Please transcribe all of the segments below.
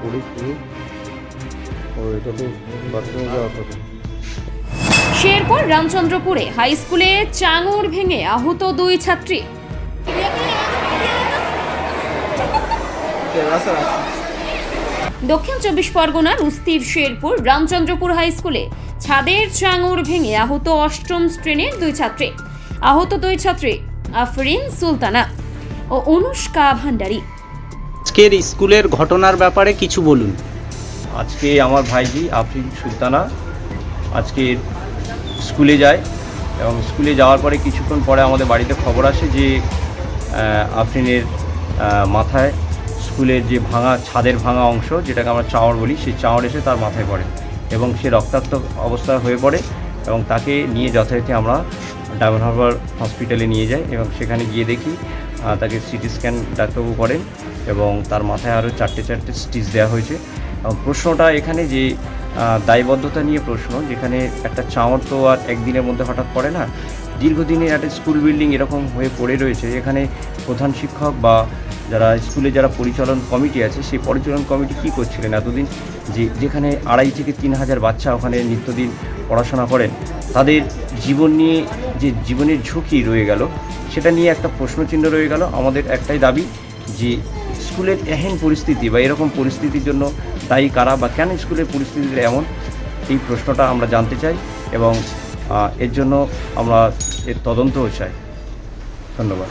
পড়ে পুরো ও এটা তো বাথরুমে যাওয়ার কথা। শেরপুর রামচন্দ্রপুরে হাই স্কুলে চাঙর ভেঙে আহত দুই ছাত্রী। দক্ষিণ চব্বিশ পরগনার উস্তির শেরপুর রামচন্দ্রপুর হাই স্কুলে ছাদের চাঙর ভেঙে আহত অষ্টম শ্রেণির দুই ছাত্রী। আহত দুই ছাত্রী আফরিন সুলতানা ও অনুষ্কা ভান্ডারী। আজকের স্কুলের ঘটনার ব্যাপারে কিছু বলুন। আজকে আমার ভাইজি আফরিন সুলতানা আজকে স্কুলে যায় এবং স্কুলে যাওয়ার পরে কিছুক্ষণ পরে আমাদের বাড়িতে খবর আসে যে আফরিনের মাথায় স্কুলের যে ভাঙা, ছাদের ভাঙা অংশ, যেটাকে আমরা চাওয়ার বলি, সেই চাওয়ার এসে তার মাথায় পড়ে এবং সে রক্তাক্ত অবস্থা হয়ে পড়ে এবং তাকে নিয়ে যথারীতি আমরা ডায়মন্ড হারবার হসপিটালে নিয়ে যাই এবং সেখানে গিয়ে দেখি তাকে সিটি স্ক্যান ডাক্তারবাবু করেন এবং তার মাথায় আরও চারটে চারটে স্টিচ দেওয়া হয়েছে। প্রশ্নটা এখানে যে দায়বদ্ধতা নিয়ে প্রশ্ন, যেখানে একটা চাওয়ার তো আর একদিনের মধ্যে হঠাৎ পড়ে না, দীর্ঘদিনের একটা স্কুল বিল্ডিং এরকম হয়ে পড়ে রয়েছে, এখানে প্রধান শিক্ষক বা যারা স্কুলে যারা পরিচালন কমিটি আছে, সেই পরিচালন কমিটি কী করছিলেন? এতদিন যে, যেখানে আড়াই থেকে তিন হাজার বাচ্চা ওখানে নিত্যদিন পড়াশোনা করেন, তাদের জীবন নিয়ে যে জীবনের ঝুঁকি রয়ে গেল সেটা নিয়ে একটা প্রশ্নচিহ্ন রয়ে গেল। আমাদের একটাই দাবি যে স্কুলের এহেন পরিস্থিতি বা এরকম পরিস্থিতির জন্য দায়ী কারা বা কেন স্কুলের পরিস্থিতিটা এমন, এই প্রশ্নটা আমরা জানতে চাই এবং এর জন্য আমরা এর তদন্তও চাই। ধন্যবাদ।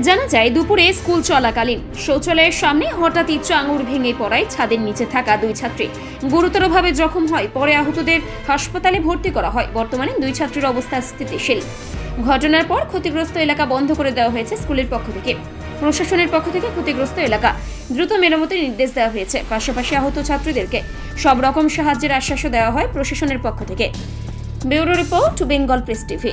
জানা যায়, দুপুরে স্কুল চলাকালীন শৌচালয়ের সামনে হঠাৎই চাঙুর ভেঙে পড়ায় ছাদের নিচে থাকা দুই ছাত্রী। গুরুতরভাবে জখম হয়, পরে আহতদের হাসপাতালে ভর্তি করা হয়। বর্তমানে দুই ছাত্রীর অবস্থা স্থিতিশীল। ঘটনার পর ক্ষতিগ্রস্ত এলাকা বন্ধ করে দেওয়া হয়েছে স্কুলের পক্ষ থেকে। প্রশাসনের পক্ষ থেকে ক্ষতিগ্রস্ত এলাকা দ্রুত মেরামতের নির্দেশ দেওয়া হয়েছে। পাশাপাশি আহত ছাত্রীদেরকে সব রকম সাহায্যের আশ্বাসও দেওয়া হয় প্রশাসনের পক্ষ থেকে। Bureau report, Bengal press TV.